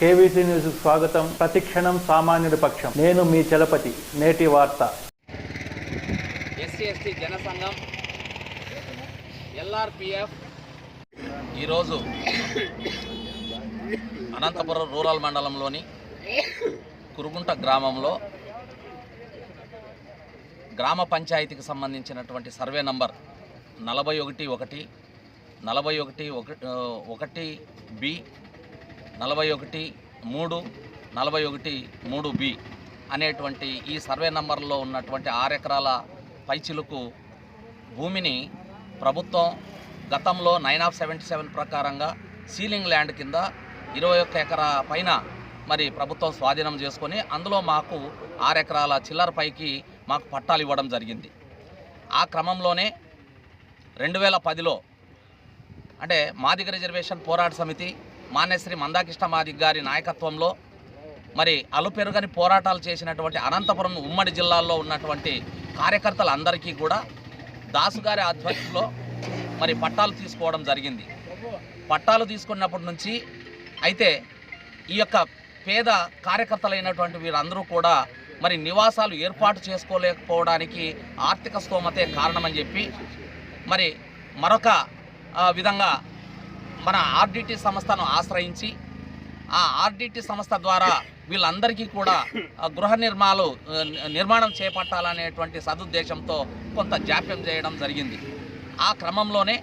KVC news స్వాగతం. ప్రతిక్షణం సామాన్యుడి పక్షం. నేను మీ చలపతి. నేటి వార్త. SC ST Janasangham LRPF. ఈరోజు అనంతపురం రూరల్ మండలంలోని కురుగుంట గ్రామంలో గ్రామ పంచాయతీకి సంబంధించినటువంటి సర్వే నంబర్ నలభై ఒకటి ఒకటి నలభై ఒకటి ఒకటి ఒకటి బి నలభై ఒకటి మూడు నలభై ఒకటి మూడు బి అనేటువంటి ఈ సర్వే నంబర్లో ఉన్నటువంటి ఆరు ఎకరాల పైచిలుకు భూమిని ప్రభుత్వం గతంలో నైన్ ఆఫ్ సెవెంటీ సెవెన్ ప్రకారంగా సీలింగ్ ల్యాండ్ కింద ఇరవై ఒక్క ఎకరా పైన మరి ప్రభుత్వం స్వాధీనం చేసుకొని అందులో మాకు ఆరు ఎకరాల చిల్లర పైకి మాకు పట్టాలు ఇవ్వడం జరిగింది. ఆ క్రమంలోనే రెండు వేల పదిలో అంటే మాదిగ రిజర్వేషన్ పోరాట సమితి మాన్యశ్రీ మందాకృష్ణ మాదిగ గారి నాయకత్వంలో మరి అలుపెరుగని పోరాటాలు చేసినటువంటి అనంతపురం ఉమ్మడి జిల్లాల్లో ఉన్నటువంటి కార్యకర్తలందరికీ కూడా దాసు గారి ఆధ్వర్యంలో మరి పట్టాలు తీసుకోవడం జరిగింది. పట్టాలు తీసుకున్నప్పటి నుంచి అయితే ఈ యొక్క పేద కార్యకర్తలైనటువంటి వీరందరూ కూడా మరి నివాసాలు ఏర్పాటు చేసుకోలేకపోవడానికి ఆర్థిక స్తోమతే కారణమని చెప్పి మరి మరొక విధంగా మన ఆర్డిటి సంస్థను ఆశ్రయించి ఆ ఆర్డిటి సంస్థ ద్వారా వీళ్ళందరికీ కూడా గృహ నిర్మాలు నిర్మాణం చేపట్టాలనేటువంటి సదుద్దేశంతో కొంత జాప్యం చేయడం జరిగింది. ఆ క్రమంలోనే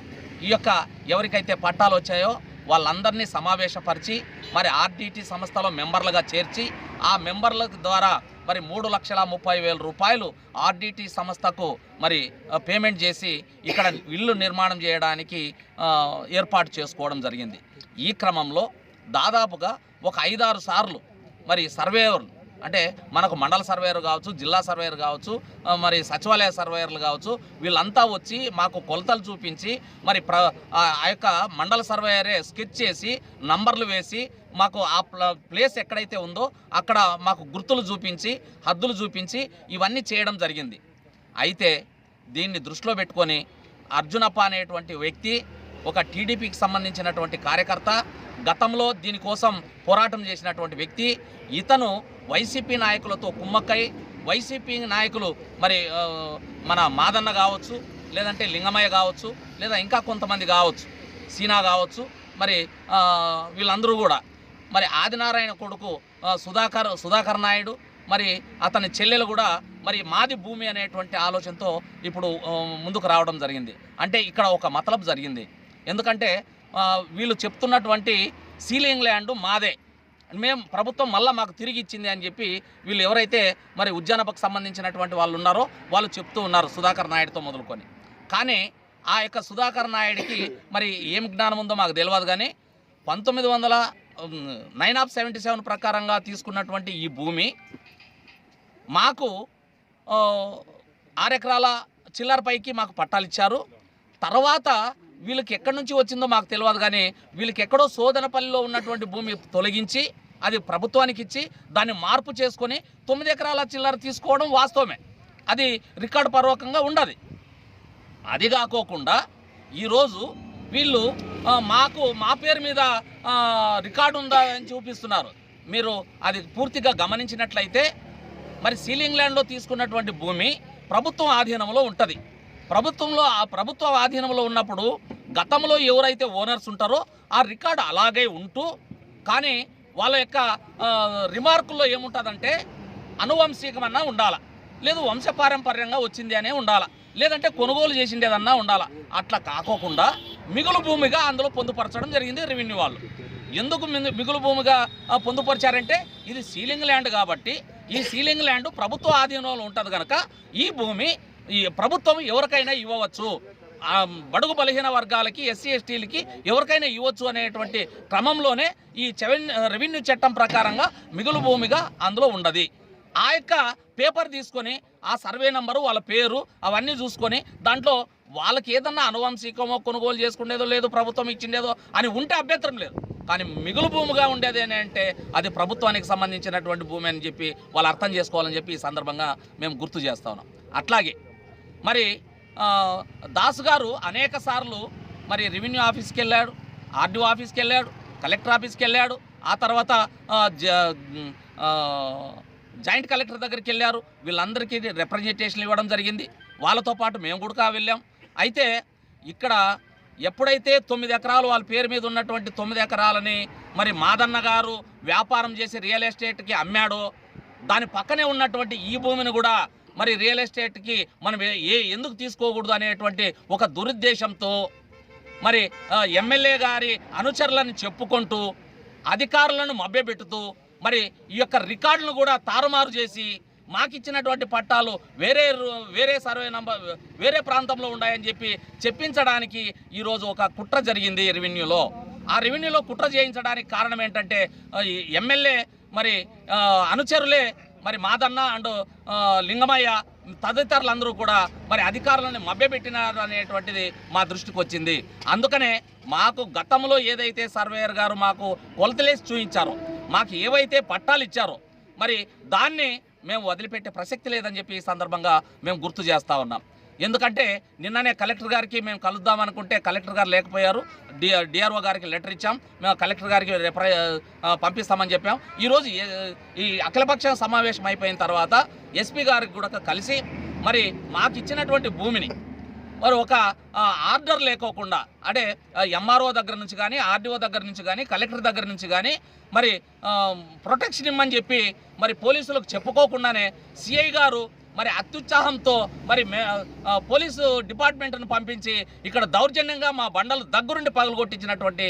ఈ యొక్క ఎవరికైతే పట్టాలు వచ్చాయో వాళ్ళందరినీ సమావేశపరిచి మరి ఆర్డీటీ సంస్థలో మెంబర్లుగా చేర్చి ఆ మెంబర్ల ద్వారా మరి మూడు లక్షల ముప్పై వేల రూపాయలు ఆర్డీటీ సంస్థకు మరి పేమెంట్ చేసి ఇక్కడ ఇల్లు నిర్మాణం చేయడానికి ఏర్పాటు చేసుకోవడం జరిగింది. ఈ క్రమంలో దాదాపుగా ఒక ఐదారు సార్లు మరి సర్వేయర్లు అంటే మనకు మండల సర్వేయర్ కావచ్చు జిల్లా సర్వేయర్ కావచ్చు మరి సచివాలయ సర్వేయర్లు కావచ్చు వీళ్ళంతా వచ్చి మాకు కొలతలు చూపించి మరి ప్ర ఆ ఆ యొక్క మండల సర్వేయరే స్కెచ్ చేసి నంబర్లు వేసి మాకు ఆ ప్ల- ప్లేస్ ఎక్కడైతే ఉందో అక్కడ మాకు గుర్తులు చూపించి హద్దులు చూపించి ఇవన్నీ చేయడం జరిగింది. అయితే దీన్ని దృష్టిలో పెట్టుకొని అర్జునప్ప అనేటువంటి వ్యక్తి ఒక టీడీపీకి సంబంధించినటువంటి కార్యకర్త గతంలో దీనికోసం పోరాటం చేసినటువంటి వ్యక్తి ఇతను వైసీపీ నాయకులతో కుమ్మక్కై వైసీపీ నాయకులు మరి మన మాదన్న కావచ్చు లేదంటే లింగమయ్య కావచ్చు లేదా ఇంకా కొంతమంది కావచ్చు సీనా కావచ్చు మరి వీళ్ళందరూ కూడా మరి ఆదినారాయణ కొడుకు సుధాకర్ సుధాకర్ నాయుడు మరి అతని చెల్లెలు కూడా మరి మాది భూమి అనేటువంటి ఆలోచనతో ఇప్పుడు ముందుకు రావడం జరిగింది. అంటే ఇక్కడ ఒక మతలబ్ జరిగింది. ఎందుకంటే వీళ్ళు చెప్తున్నటువంటి సీలింగ్ ల్యాండ్ మాదే. మేము ప్రభుత్వం మళ్ళీ మాకు తిరిగి ఇచ్చింది అని చెప్పి వీళ్ళు ఎవరైతే మరి ఉద్యానపకు సంబంధించినటువంటి వాళ్ళు ఉన్నారో వాళ్ళు చెప్తూ ఉన్నారు సుధాకర్ నాయుడుతో మొదలుకొని. కానీ ఆ యొక్క సుధాకర్ నాయుడికి మరి ఏం జ్ఞానం ఉందో మాకు తెలియదు కానీ పంతొమ్మిది వందల నైన్ ఆఫ్ సెవెంటీ సెవెన్ ప్రకారంగా తీసుకున్నటువంటి ఈ భూమి మాకు ఆరెకరాల ఆరు ఎకరాల చిల్లర పైకి మాకు పట్టాలు ఇచ్చారు. తర్వాత వీళ్ళకి ఎక్కడి నుంచి వచ్చిందో మాకు తెలియదు కానీ వీళ్ళకి ఎక్కడో సోదనపల్లిలో ఉన్నటువంటి భూమి తొలగించి అది ప్రభుత్వానికి ఇచ్చి దాన్ని మార్పు చేసుకొని తొమ్మిది ఎకరాల చిల్లర తీసుకోవడం వాస్తవమే. అది రికార్డు పర్వకంగా ఉండదు. అది కాకోకుండా ఈరోజు వీళ్ళు మాకు మా పేరు మీద రికార్డు ఉందా అని చూపిస్తున్నారు. మీరు అది పూర్తిగా గమనించినట్లయితే మరి సీలింగ్ ల్యాండ్లో తీసుకున్నటువంటి భూమి ప్రభుత్వం ఆధీనంలో ఉంటుంది. ప్రభుత్వంలో ఆ ప్రభుత్వ ఆధీనంలో ఉన్నప్పుడు గతంలో ఎవరైతే ఓనర్స్ ఉంటారో ఆ రికార్డు అలాగే ఉంటూ కానీ వాళ్ళ యొక్క రిమార్కుల్లో ఏముంటుందంటే అనువంశికమన్నా ఉండాలా. లేదు వంశపారంపర్యంగా వచ్చింది అనే ఉండాలా. లేదంటే కొనుగోలు చేసిండేదన్నా ఉండాలా. అట్లా కాకోకుండా మిగులు భూమిగా అందులో పొందుపరచడం జరిగింది రెవెన్యూ వాళ్ళు. ఎందుకు మిగులు భూమిగా పొందుపరిచారంటే ఇది సీలింగ్ ల్యాండ్ కాబట్టి ఈ సీలింగ్ ల్యాండ్ ప్రభుత్వ ఆధీనంలో ఉంటుంది కనుక ఈ భూమి ఈ ప్రభుత్వం ఎవరికైనా ఇవ్వవచ్చు. బడుగు బలహీన వర్గాలకి ఎస్సీ ఎస్టీలకి ఎవరికైనా ఇవ్వచ్చు అనేటువంటి క్రమంలోనే ఈ చెవెన్ రెవెన్యూ చట్టం ప్రకారంగా మిగులు భూమిగా అందులో ఉండదు. ఆ యొక్క పేపర్ తీసుకొని ఆ సర్వే నంబరు వాళ్ళ పేరు అవన్నీ చూసుకొని దాంట్లో వాళ్ళకి ఏదన్నా అనువంశికమో కొనుగోలు చేసుకునేదో లేదు ప్రభుత్వం ఇచ్చిండేదో అని ఉంటే అభ్యంతరం లేదు. కానీ మిగులు భూమిగా ఉండేది అంటే అది ప్రభుత్వానికి సంబంధించినటువంటి భూమి అని చెప్పి వాళ్ళు అర్థం చేసుకోవాలని చెప్పి ఈ సందర్భంగా మేము గుర్తు చేస్తా ఉన్నాం. అట్లాగే మరి దాసు గారు అనేక సార్లు మరి రెవెన్యూ ఆఫీస్కి వెళ్ళాడు ఆర్డీఓ ఆఫీస్కి వెళ్ళాడు కలెక్టర్ ఆఫీస్కి వెళ్ళాడు ఆ తర్వాత జ- జాయింట్ కలెక్టర్ దగ్గరికి వెళ్ళారు. వీళ్ళందరికీ రిప్రజెంటేషన్ ఇవ్వడం జరిగింది. వాళ్ళతో పాటు మేము కూడా వెళ్ళాం. అయితే ఇక్కడ ఎప్పుడైతే తొమ్మిది ఎకరాలు వాళ్ళ పేరు మీద ఉన్నటువంటి తొమ్మిది ఎకరాలని మరి మాదన్న గారు వ్యాపారం చేసి రియల్ ఎస్టేట్కి అమ్మాడో దాని పక్కనే ఉన్నటువంటి ఈ భూమిని కూడా మరి రియల్ ఎస్టేట్కి మనం ఏ- ఎందుకు తీసుకోకూడదు అనేటువంటి ఒక దురుద్దేశంతో మరి ఎమ్మెల్యే గారి అనుచరులను చెప్పుకుంటూ అధికారులను మభ్యపెట్టుతూ మరి ఈ యొక్క రికార్డులను కూడా తారుమారు చేసి మాకిచ్చినటువంటి పట్టాలు వేరే రు- వేరే సర్వే నంబర్ వేరే ప్రాంతంలో ఉన్నాయని చెప్పి చెప్పించడానికి ఈరోజు ఒక కుట్ర జరిగింది రెవెన్యూలో. ఆ రెవెన్యూలో కుట్ర చేయించడానికి కారణం ఏంటంటే ఎమ్మెల్యే మరి అనుచరులే మరి మాదన్న అండ్ లింగమయ్య తదితరులందరూ కూడా మరి అధికారులను మభ్యపెట్టినారు అనేటువంటిది మా దృష్టికి వచ్చింది. అందుకనే మాకు గతంలో ఏదైతే సర్వేయర్ గారు మాకు కొలతలేసి చూపించారో మాకు ఏవైతే పట్టాలు ఇచ్చారో మరి దాన్ని మేము వదిలిపెట్టే ప్రసక్తి లేదని చెప్పి ఈ సందర్భంగా మేము గుర్తు చేస్తా ఉన్నాం. ఎందుకంటే నిన్ననే కలెక్టర్ గారికి మేము కలుద్దాం అనుకుంటే కలెక్టర్ గారు లేకపోయారు. డి డిఆర్ఓ గారికి లెటర్ ఇచ్చాం. మేము కలెక్టర్ గారికి రిప్రై పంపిస్తామని చెప్పాం. ఈరోజు ఈ అఖిలపక్ష సమావేశం అయిపోయిన తర్వాత ఎస్పీ గారికి కూడా కలిసి మరి మాకు ఇచ్చినటువంటి భూమిని మరి ఒక ఆర్డర్ లేకోకుండా అంటే ఎంఆర్ఓ దగ్గర నుంచి కానీ ఆర్డీఓ దగ్గర నుంచి కానీ కలెక్టర్ దగ్గర నుంచి కానీ మరి ప్రొటెక్షన్ ఇమ్మని చెప్పి మరి పోలీసులకు చెప్పుకోకుండానే సిఐ గారు మరి అత్యుత్సాహంతో మరి మే పోలీసు డిపార్ట్మెంట్ను పంపించి ఇక్కడ దౌర్జన్యంగా మా బండలు దగ్గరుండి పగలగొట్టించినటువంటి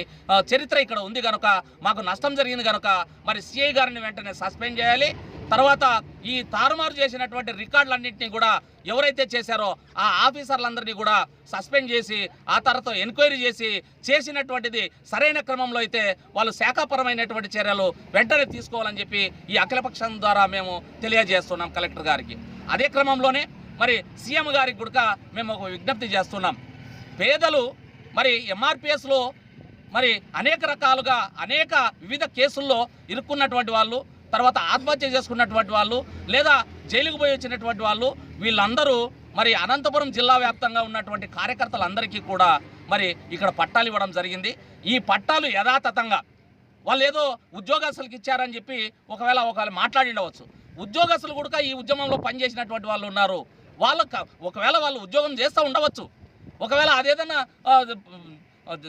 చరిత్ర ఇక్కడ ఉంది కనుక మాకు నష్టం జరిగింది కనుక మరి సిఐ గారిని వెంటనే సస్పెండ్ చేయాలి. తర్వాత ఈ తారుమారు చేసినటువంటి రికార్డులన్నింటినీ కూడా ఎవరైతే చేశారో ఆ ఆఫీసర్లందరినీ కూడా సస్పెండ్ చేసి ఆ తర్వాత ఎంక్వైరీ చేసి చేసినటువంటిది సరైన క్రమంలో అయితే వాళ్ళు శాఖాపరమైనటువంటి చర్యలు వెంటనే తీసుకోవాలని చెప్పి ఈ అఖిలపక్షం ద్వారా మేము తెలియజేస్తున్నాం కలెక్టర్ గారికి. అదే క్రమంలోనే మరి సీఎం గారికి కూడా మేము ఒక విజ్ఞప్తి చేస్తున్నాం. పేదలు మరి ఎంఆర్పిఎస్లో మరి అనేక రకాలుగా అనేక వివిధ కేసుల్లో ఇరుక్కున్నటువంటి వాళ్ళు తర్వాత ఆత్మహత్య చేసుకున్నటువంటి వాళ్ళు లేదా జైలుకు పోయి వచ్చినటువంటి వాళ్ళు వీళ్ళందరూ మరి అనంతపురం జిల్లా వ్యాప్తంగా ఉన్నటువంటి కార్యకర్తలందరికీ కూడా మరి ఇక్కడ పట్టాలు ఇవ్వడం జరిగింది. ఈ పట్టాలు యథాతథంగా వాళ్ళు ఏదో ఉద్యోగస్తులకు ఇచ్చారని చెప్పి ఒకవేళ ఒకవేళ మాట్లాడి ఉండవచ్చు. ఉద్యోగస్తులు కూడా ఈ ఉద్యమంలో పనిచేసినటువంటి వాళ్ళు ఉన్నారు. వాళ్ళ ఒకవేళ వాళ్ళు ఉద్యోగం చేస్తూ ఉండవచ్చు. ఒకవేళ అదేదన్నా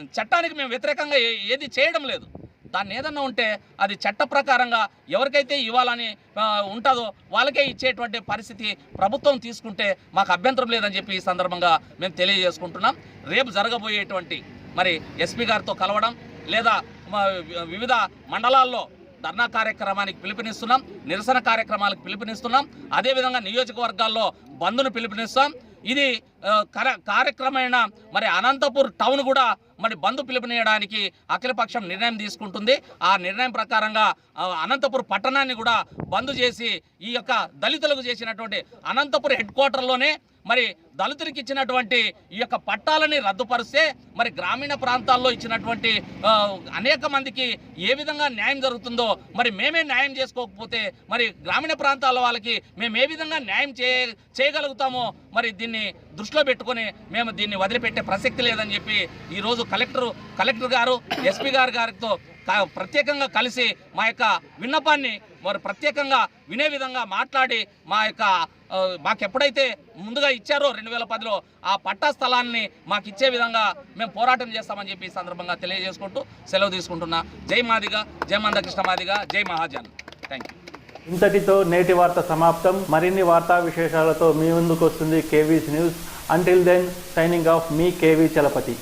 చట్టానికి మేము వ్యతిరేకంగా ఏ- ఏది చేయడం లేదు. దాన్ని ఏదన్నా ఉంటే అది చట్ట ప్రకారంగా ఎవరికైతే ఇవ్వాలని ఉంటుందో వాళ్ళకే ఇచ్చేటువంటి పరిస్థితి ప్రభుత్వం తీసుకుంటే మాకు అభ్యంతరం లేదని చెప్పి ఈ సందర్భంగా మేము తెలియజేసుకుంటున్నాం. రేపు జరగబోయేటువంటి మరి ఎస్పీ గారితో కలవడం లేదా మా వివిధ మండలాల్లో ధర్నా కార్యక్రమానికి పిలుపునిస్తున్నాం నిరసన కార్యక్రమాలకు పిలుపునిస్తున్నాం. అదేవిధంగా నియోజకవర్గాల్లో బంద్ను పిలుపునిస్తాం. ఇది కర కార్యక్రమేణ మరి అనంతపూర్ టౌన్ కూడా మరి బంద్ పిలుపునియడానికి అఖిలపక్షం నిర్ణయం తీసుకుంటుంది. ఆ నిర్ణయం ప్రకారంగా ఆ, అనంతపూర్ పట్టణాన్ని కూడా బంద్ చేసి ఈ యొక్క దళితులకు చేసినటువంటి అనంతపూర్ హెడ్ క్వార్టర్లోనే మరి దళితులకు ఇచ్చినటువంటి ఈ యొక్క పట్టాలని రద్దుపరిస్తే మరి గ్రామీణ ప్రాంతాల్లో ఇచ్చినటువంటి అనేక మందికి ఏ విధంగా న్యాయం జరుగుతుందో మరి మేమే న్యాయం చేసుకోకపోతే మరి గ్రామీణ ప్రాంతాల వాళ్ళకి మేము ఏ విధంగా న్యాయం చే చేయగలుగుతామో మరి దీన్ని దృష్టిలో పెట్టుకొని మేము దీన్ని వదిలిపెట్టే ప్రసక్తి లేదని చెప్పి ఈరోజు కలెక్టర్ కలెక్టర్ గారు ఎస్పీ గారు గారితో ప్రత్యేకంగా కలిసి మా యొక్క విన్నపాన్ని మరి ప్రత్యేకంగా వినే విధంగా మాట్లాడి మా యొక్క మాకెప్పుడైతే మాకు ఎప్పుడైతే ముందుగా ఇచ్చారో రెండు వేల పదిలో ఆ పట్టా స్థలాన్ని మాకు ఇచ్చే విధంగా మేము పోరాటం చేస్తామని చెప్పి ఈ సందర్భంగా తెలియజేసుకుంటూ సెలవు తీసుకుంటున్నా. జై మాదిగా జై మందకృష్ణ మాదిగా జై మహాజన్. థ్యాంక్ యూ ఇంతటితో నేటి వార్త సమాప్తం. మరిన్ని వార్తా విశేషాలతో మీ ముందుకు వస్తుంది KV's news. Until then signing off మీ కేవీ చలపతి.